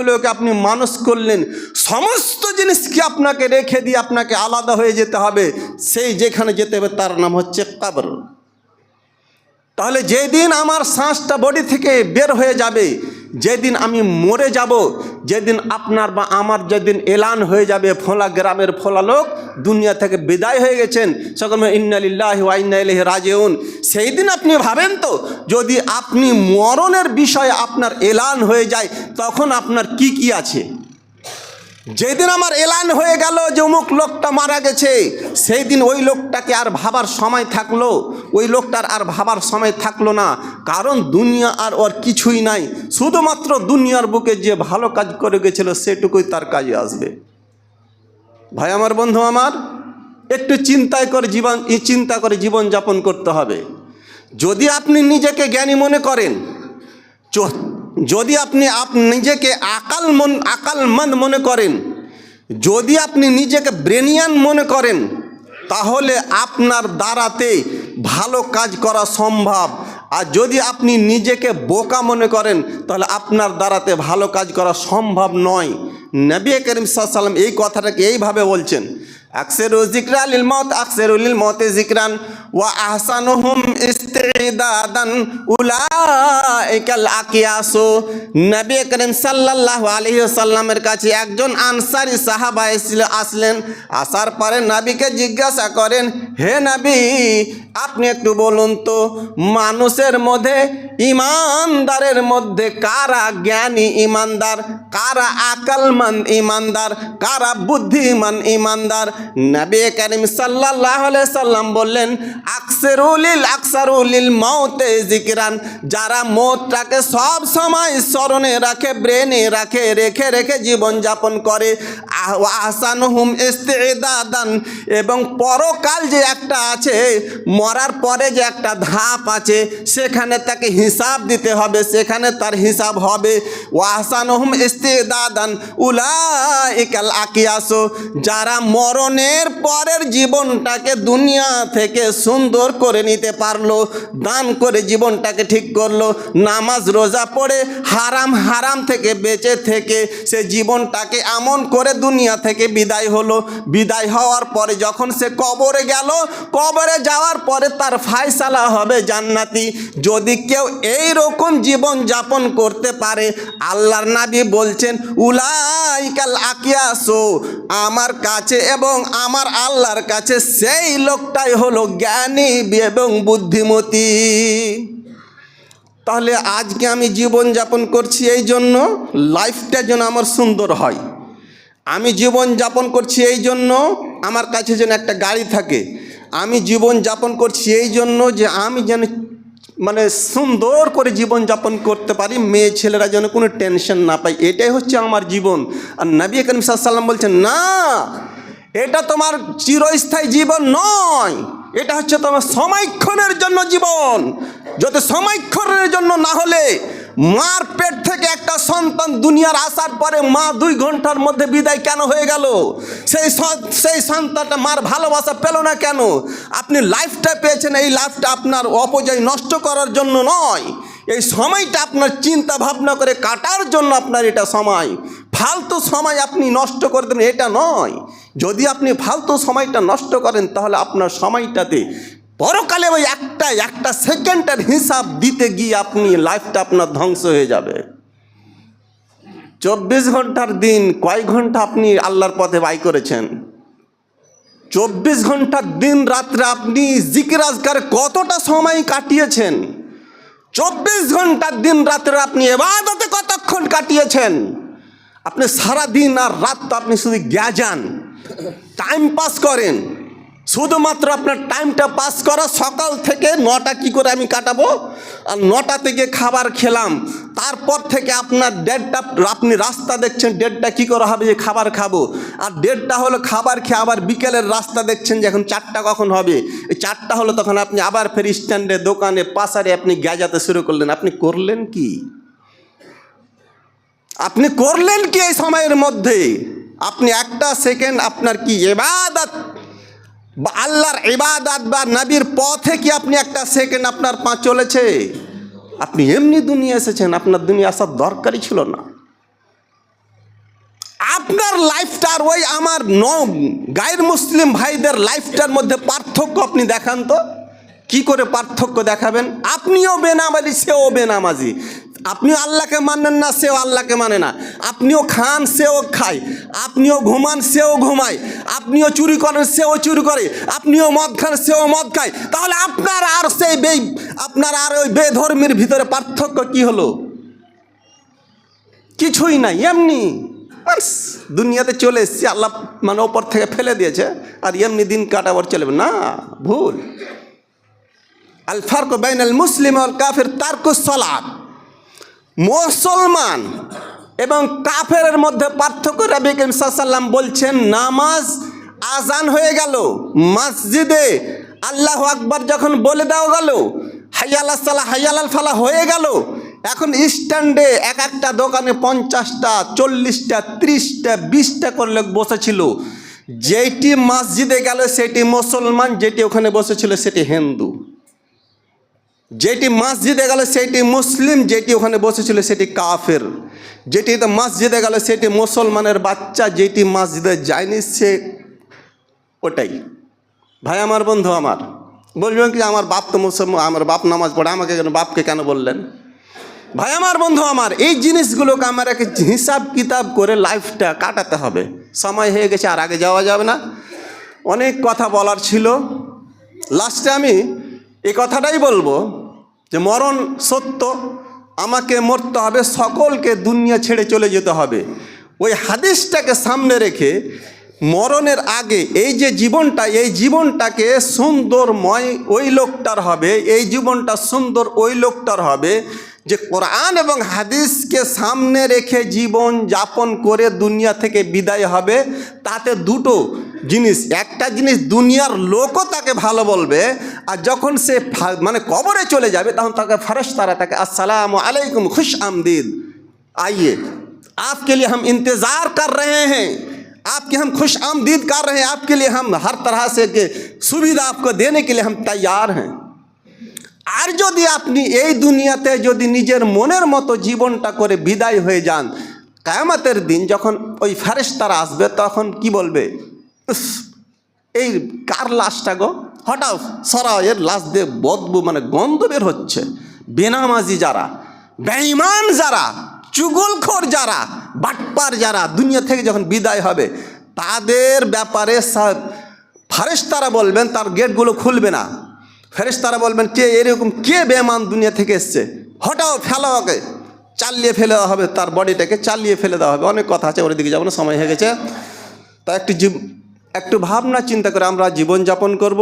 গুলোকে আপনি মানুষ করলেন, সমস্ত জিনিসকে আপনাকে রেখে দিয়ে আপনাকে আলাদা হয়ে যেতে হবে। সেই যেখানে যেতে হবে তার নাম হচ্ছে কাবর। তাহলে যেদিন আমার শ্বাসটা বডি থেকে বের হয়ে যাবে যেদিন আমি মরে যাব, যেদিন আপনার বা আমার যেদিন এলান হয়ে যাবে, ফোলা গ্রামের ফোলা লোক দুনিয়া থেকে বিদায় হয়ে গেছেন। সকল ইন্নালিল্লাহ ওয়াইনাইলহ রাজেউন। সেই দিন আপনি ভাবেন তো, যদি আপনি মরণের বিষয়ে আপনার এলান হয়ে যায়, তখন আপনার কি কি আছে? যেদিন আমার এলান হয়ে গেল যে অমুক লোকটা মারা গেছে সেই দিন ওই লোকটাকে আর ভাবার সময় থাকল, ওই লোকটার আর ভাবার সময় থাকল না, কারণ দুনিয়া আর ওর কিছুই নাই। শুধুমাত্র দুনিয়ার বুকে যে ভালো কাজ করে গেছিল, সেটুকুই তার কাজে আসবে। ভাই, আমার বন্ধু আমার, একটু চিন্তায় করে জীবন চিন্তা করে জীবন যাপন করতে হবে। যদি আপনি নিজেকে জ্ঞানী মনে করেন যদি আপনি আপ নিজেকে আকাল মন আকালমন্দ মনে করেন, যদি আপনি নিজেকে ব্রেনিয়ান মনে করেন, তাহলে আপনার দ্বারাতে ভালো কাজ করা সম্ভব। আর যদি আপনি নিজেকে বোকা মনে করেন, তাহলে আপনার দ্বারাতে ভালো কাজ করা সম্ভব নয়। নবী করিম সাল্লাম এই কথাটাকে এইভাবে বলছেন আকসের জিক্রা লিল মত আকসের লিল মতে জিক্রান। ওয়া আহসানুহুম ইস্তিদাদান উলাইকাল আকিয়াসু। নবী করিম সাল্লাল্লাহু আলাইহি সাল্লামের কাছে একজন আনসারী সাহাবা এসেছিল, আসলেন। আসার পরে নবীকে জিজ্ঞাসা করেন, হে নবী, আপনি একটু বলুন তো, মানুষের মধ্যে ইমানদারের মধ্যে কারা জ্ঞানী ইমানদার, কারা আকলমন্দ ইমানদার, কারা বুদ্ধিমান ইমানদার নবী করিম আলাইহি সাল্লাম বললেন, আকসেরুলিল আকসারুলিল মৌতে জিকিরান যারা মৌতটাকে সব সময় স্মরণে রাখে, ব্রেনে রাখে, রেখে রেখে জীবন যাপন করে আহসান হুম ইস্তেদাদান। এবং পরকাল যে একটা আছে, মরার পরে যে একটা ধাপ আছে, সেখানে তাকে হিসাব দিতে হবে, সেখানে তার হিসাব হবে। ওয়াহসান হুম ইস্তেদাদান, উলাইকাল আকিয়াসো। যারা মরণের পরের জীবনটাকে দুনিয়া থেকে সুন্দর করে নিতে পারল, দান করে জীবনটাকে ঠিক করল, নামাজ, রোজা পড়ে হারাম হারাম থেকে বেঁচে থেকে সে জীবনটাকে এমন করে দুনিয়া থেকে বিদায় হলো। বিদায় হওয়ার পরে যখন সে কবরে গেল, কবরে যাওয়ার পরে তার ফায়সালা হবে জান্নাতি। যদি কেউ এই রকম জীবন যাপন করতে পারে, আল্লাহর নাবি বলছেন, উলাইকাল আকিয়াসো আমার কাছে এবং আমার আল্লাহর কাছে সেই লোকটাই হলো জ্ঞানী এবং বুদ্ধিমতী। তাহলে আজকে আমি জীবন যাপন করছি এই জন্য লাইফটা যেন আমার সুন্দর হয়। আমি জীবন যাপন করছি এই জন্য, আমার কাছে যেন একটা গাড়ি থাকে। আমি জীবন যাপন করছি এই জন্য যে আমি যেন মানে সুন্দর করে জীবন যাপন করতে পারি, মেয়ে ছেলেরা যেন কোনো টেনশন না পায়। এটাই হচ্ছে আমার জীবন। আর নবী করিম সাল্লাম বলছেন, না এটা তোমার চিরস্থায়ী জীবন নয়। এটা হচ্ছে তোমার সময়ক্ষণের জন্য জীবন। যদি সময়ক্ষণের জন্য না হলে মার পেট থেকে একটা সন্তান দুনিয়ার আসার পরে মা দুই ঘণ্টার মধ্যে বিদায় কেন হয়ে গেল? সেই সেই সন্তানটা মার ভালোবাসা পেল না কেন? আপনি লাইফটা পেয়েছেন, এই লাইফটা আপনার অপজয় নষ্ট করার জন্য নয়। এই সময়টা আপনার চিন্তা ভাবনা করে কাটার জন্য আপনার এটা সময়। ফালতু সময় আপনি নষ্ট করে দেবেন, এটা নয়। যদি আপনি ফালতু সময়টা নষ্ট করেন, তাহলে আপনার সময়টাতে পরকালে ওই একটা একটা সেকেন্ডের হিসাব দিতে গিয়ে আপনি লাইফটা আপনার ধ্বংস হয়ে যাবে। চব্বিশ ঘণ্টার দিন কয় ঘণ্টা আপনি আল্লাহর পথে ব্যয় করেছেন? চব্বিশ ঘণ্টার দিন রাত্রে আপনি জিকিরাজকার কতটা সময় কাটিয়েছেন? চব্বিশ ঘণ্টার দিন রাত্রে আপনি এবাদতে কতক্ষণ কাটিয়েছেন? আপনি সারা দিন আর রাত তো আপনি শুধু গ্যাজান টাইম পাস করেন। শুধুমাত্র আপনার টাইমটা পাস করা, সকাল থেকে নটা কি করে আমি কাটাবো? আর নটা থেকে খাবার খেলাম, তারপর থেকে আপনার ডেটটা আপনি রাস্তা দেখছেন ডেটটা কি করে হবে যে খাবার খাব? আর ডেটটা হলো খাবার খেয়ে আবার বিকেলের রাস্তা দেখছেন যে এখন চারটা কখন হবে? এই চারটা হলো তখন আপনি আবার ফের স্ট্যান্ডে দোকানে পাশারে আপনি গ্যাজাতে শুরু করলেন। আপনি করলেন কি? আপনি করলেন কি এই সময়ের মধ্যে? আপনি একটা সেকেন্ড আপনার কি এবাদত বা আল্লাহর ইবাদাত বা নবীর পথে কি আপনি একটা সেকেন্ড আপনার পা চলেছে? আপনি এমনি দুনিয়া এসেছেন, আপনার দুনিয়া আসার দরকারই ছিল না। আপনার লাইফটার ওই আমার ন গায়ের মুসলিম ভাইদের লাইফটার মধ্যে পার্থক্য আপনি দেখান তো। কি করে পার্থক্য দেখাবেন? আপনিও বেনামাজি, সেও বেনামাজি। আপনিও আল্লাহকে মানেন না, সেও আল্লাহকে মানে না। আপনিও খান, সেও খায়। আপনিও ঘুমান, সেও ঘুমায়। আপনিও চুরি করেন, সেও চুরি করে। আপনিও মদ খান, সেও মদ খায়। তাহলে আপনার আর সেই বে আপনার আর ওই বেধর্মীর ভিতরে পার্থক্য কি হলো? কিছুই নাই, এমনি। দুনিয়াতে চলে এসছি, আল্লাহ মানে ওপর থেকে ফেলে দিয়েছে। আর এমনি দিন কাটাবার চলবে না, ভুল। আল ফারক বাইন আল মুসলিম আল কাফের তারকুস সলাদ মুসলমান এবং কাফেরের মধ্যে পার্থক্য রবি সাল্লাম বলছেন, নামাজ আজান হয়ে গেল, মসজিদে আল্লাহ আকবর যখন বলে দেওয়া গেল, হাইয়াল সালা হাইয়াল ফালা হয়ে গেল, এখন স্ট্যান্ডে এক একটা দোকানে পঞ্চাশটা, চল্লিশটা, ত্রিশটা, বিশটা করে লোক বসেছিল। যেটি মসজিদে গেল, সেটি মুসলমান, যেটি ওখানে বসেছিল, সেটি হিন্দু। যেটি মসজিদে গেল সেটি মুসলিম, যেটি ওখানে বসেছিল সেটি কাফের। যেটি মসজিদে গেল সেটি মুসলমানের বাচ্চা, যেটি মসজিদে যায়নি সে ওটাই। ভাই, আমার বন্ধু আমার, বলবেন কি আমার বাপ তো মুসলমান, আমার বাপ নামাজ পড়ে, আমাকে কেন বাপকে কেন বললেন? ভাই, আমার বন্ধু আমার, এই জিনিসগুলোকে আমার এক হিসাব কিতাব করে লাইফটা কাটাতে হবে। সময় হয়ে গেছে, আর আগে যাওয়া যাবে না। অনেক কথা বলার ছিল। লাস্টে আমি এই কথাটাই বলব। যে মরণ সত্য, আমাকে মরতে হবে, সকলকে দুনিয়া ছেড়ে চলে যেতে হবে। ওই হাদিসটাকে সামনে রেখে মরণের আগে এই যে জীবনটা, এই জীবনটাকে সুন্দরময় ওই লোকটার হবে, এই জীবনটা সুন্দর ওই লোকটার হবে যে কোরআন এবং হাদিসকে সামনে রেখে জীবন যাপন করে দুনিয়া থেকে বিদায় হবে। তাতে দুটো জিনিস একটা জিনিস দুনিয়ার লোকও তাকে ভালো বলবে আর যখন সে ফা- মানে কবরে চলে যাবে তখন তাকে ফেরেশতারা তাকে আসসালামু আলাইকুম খুশ আমদিদ आइए आपके लिए हम इंतज़ार कर रहे हैं आपके हम खुश आमदीद कर रहे हैं आपके लिए हम हर तरह से के सुविधा आपको देने के लिए हम तैयार हैं আর যদি আপনি এই দুনিয়াতে যদি নিজের মনের মতো জীবনটা করে বিদায় হয়ে যান কায়ামাতের দিন যখন ওই ফেরেশতারা আসবে তখন কি বলবে উস, এই কার লাশটা গো? হঠাৎ সরা এর লাশ দিয়ে বদবু মানে গন্ধ বের হচ্ছে। বেনামাজি যারা, বেঈমান যারা, চুগলখোর যারা, বাটপার যারা দুনিয়া থেকে যখন বিদায় হবে, তাদের ব্যাপারে ফারেশতারা বলবেন, তার গেটগুলো খুলবে না। ফেরেশতারা বলবেন, কে এরকম, কে বেমান দুনিয়া থেকে এসছে? হটাও ফেলো ওকে, চালিয়ে ফেলে দেওয়া হবে, তার বডিটাকে চালিয়ে ফেলে দেওয়া হবে। অনেক কথা আছে, ওর দিকে যাব না, সময় হয়ে গেছে। তা একটি একটু ভাবনা চিন্তা করে আমরা জীবনযাপন করব,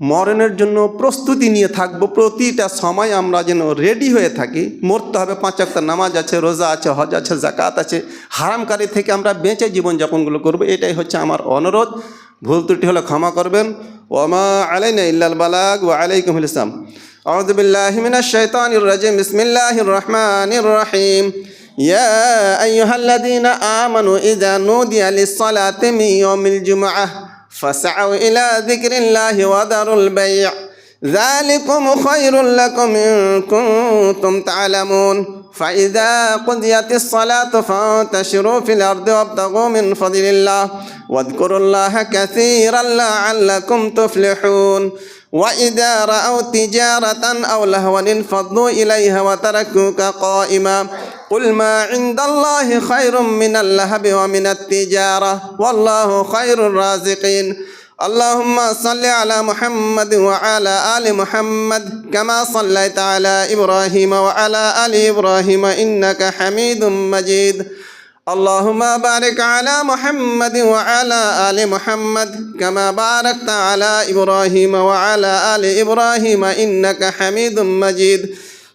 মরণের জন্য প্রস্তুতি নিয়ে থাকব। প্রতিটা সময় আমরা যেন রেডি হয়ে থাকি। মরতে হবে, পাঁচ একটা নামাজ আছে, রোজা আছে, হজ আছে জাকাত আছে। হারামকারী থেকে আমরা বেঁচে জীবনযাপনগুলো করব। এটাই হচ্ছে আমার অনুরোধ। ভুল ত্রুটি হলে ক্ষমা করবেন। ওমা আলাইনা ইল্লাল বালাগ ওয়া আলাইকুম ইসলাম। আউযু বিল্লাহি মিনাশ রাজিম। বিসমিল্লাহির রহমানির রহিম। يا أيها الذين آمنوا إذا نودي للصلاة من يوم الجمعة فاسعوا إلى ذكر الله وذروا البيع. ذلكم خير لكم إن كنتم تعلمون. فإذا قضيت الصلاة فانتشروا في الأرض وابتغوا من فضل الله واذكروا الله كثيرا لعلكم تفلحون. وإذا رأوا تجارة أو لهوا انفضوا إليها وتركوك قائما. قل ما عند الله خير من اللهب ومن التجارة والله خير الرازقين اللهم صل على محمد وعلى آل محمد كما صليت على إبراهيم وعلى آل إبراهيم إنك حميد مجيد اللهم بارك على محمد وعلى آل محمد كما باركت على إبراهيم وعلى آل إبراهيم إنك حميد مجيد